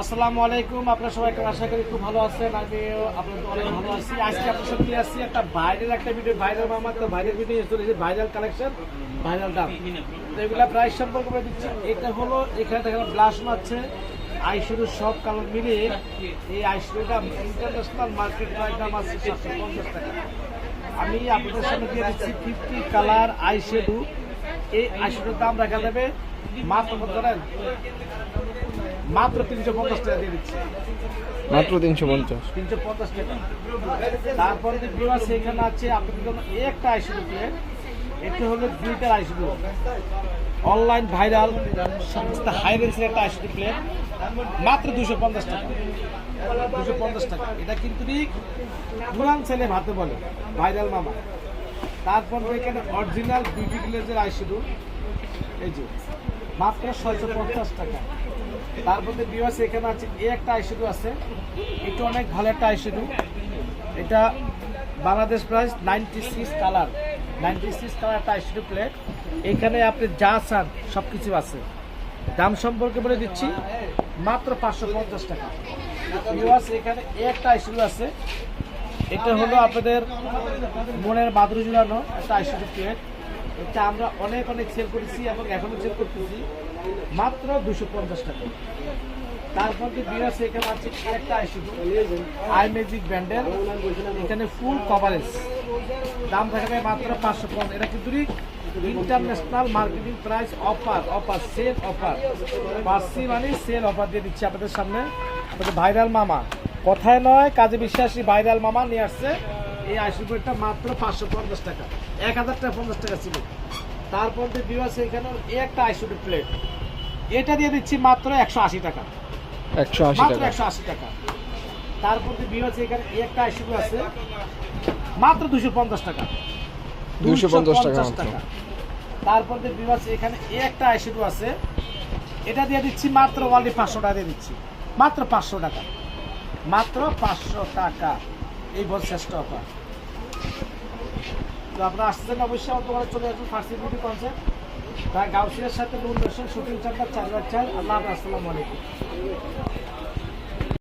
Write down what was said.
আসসালামু আলাইকুম, আপনারা সবাই আশা করি খুব ভালো আছেন আমি আপনাদের অনেক ভালো আছি। আজকে আপনার সাথে নিয়ে আসছি একটা ভাইরাল একটা ভিডিও ভাইরাল মামা তো ভাইরাল ভিডিও চলেছে ভাইরাল কালেকশন ভাইরাল দাম। এগুলা প্রাইস সম্পর্কে বলে দিচ্ছি, এটা হলো, এখানে দেখেন ব্লাশ মারছে আইশুরু সব কালার মিলিয়ে এই আইশুরুটা ইন্টারন্যাশনাল মার্কেট প্রাইস দাম আছে সাতশো পঞ্চাশ টাকা। আমি আপনাদের সামনে দিয়ে দিচ্ছি ফিফটি কালার আইশেডু এই আইশেডুর দাম রাখা যাবে মাত্র কত জানেন? মাত্র তিনশো পঞ্চাশ টাকা দিয়ে দিচ্ছি। মাত্র তিনশো পঞ্চাশ। তিনশো পঞ্চাশ টাকা। তারপরে যে বিমাস এখানে আছে জন্য এই একটা আইসিডি প্লেট এটা হলো দুইটার I C D online viral সমস্ত হাই রেঞ্জের একটা আইসিডি প্লেট মাত্র দুশো পঞ্চাশ টাকা। দুশো পঞ্চাশ টাকা। এটা কিন্তু ঠিক পুরান ছেলে ভাতে বলে ভাইরাল মামা। তারপর এখানে অরিজিনাল বিউটি গ্লেজের আইসিডু এই যে। মাত্র ছয়শো পঞ্চাশ টাকা। তারপরে বিওয়াস এখানে আছে এই একটা আইসিডু আছে, এটা অনেক ভালো একটা আইসিডু। এটা Bangladesh price ninety six colour. Ninety six colour একটা আইসিডু প্লেট। এখানে আপনি যা চান সব কিছু আছে। দাম সম্পর্কে বলে দিচ্ছি, মাত্র পাঁচশো পঞ্চাশ টাকা। বিওয়াস এখানে এই একটা আইসিডু আছে। এটা হলো আপনাদের মনের বাদুর জুড়ানো একটা আইসিডি প্লেট। এটা আমরা অনেক অনেক সেল করেছি এবং এখনও সেল করতেছি। মাত্র দুশো পঞ্চাশ টাকা। তারপর যে বিরাস এখানে আছে একটা আইসিডি আই ম্যাজিক ব্র্যান্ডের এখানে ফুল কভারেজ দাম থাকবে মাত্র পাঁচশো পঞ্চাশ। এটা কিন্তু international marketing price offer offer sale offer Parsi মানে সেল অফার দিয়ে দিচ্ছি আপনাদের সামনে। ভাইরাল মামা কথায় নয়, কাজে বিশ্বাসী ভাইরাল মামা নিয়ে আসছে। এই আইসি প্লেটটা মাত্র পাঁচশো পঞ্চাশ টাকা। এক হাজার টাকা পঞ্চাশ টাকা ছিল। তারপর যে বিবাস এখানে এই একটা আইসি প্লেট এটা দিয়ে দিচ্ছি মাত্র একশো আশি টাকা। একশো আশি মাত্র টাকা। একশো আশি টাকা। তারপর যে বিবাস এখানে একটা আইসি আছে মাত্র দুশো পঞ্চাশ টাকা। 250 টাকা মাত্র। তারপর যে বিবাস এখানে একটা আইসিডু আছে এটা দিয়ে দিচ্ছি মাত্র ওয়ালি পাঁচশো টাকা দিয়ে দিচ্ছি। মাত্র পাঁচশো টাকা। মাত্র পাঁচশো টাকা। এই বল শ্রেষ্ঠ অফার তো আপনারা আসতেছেন অবশ্যই আমার দোকানে চলে আসবেন ফার্সি বিউটি কনসেপ্ট তার গাউসিয়ার সাথে নুন দর্শন শুটিং চারটা চার চার। আল্লাহ আসসালামু আলাইকুম।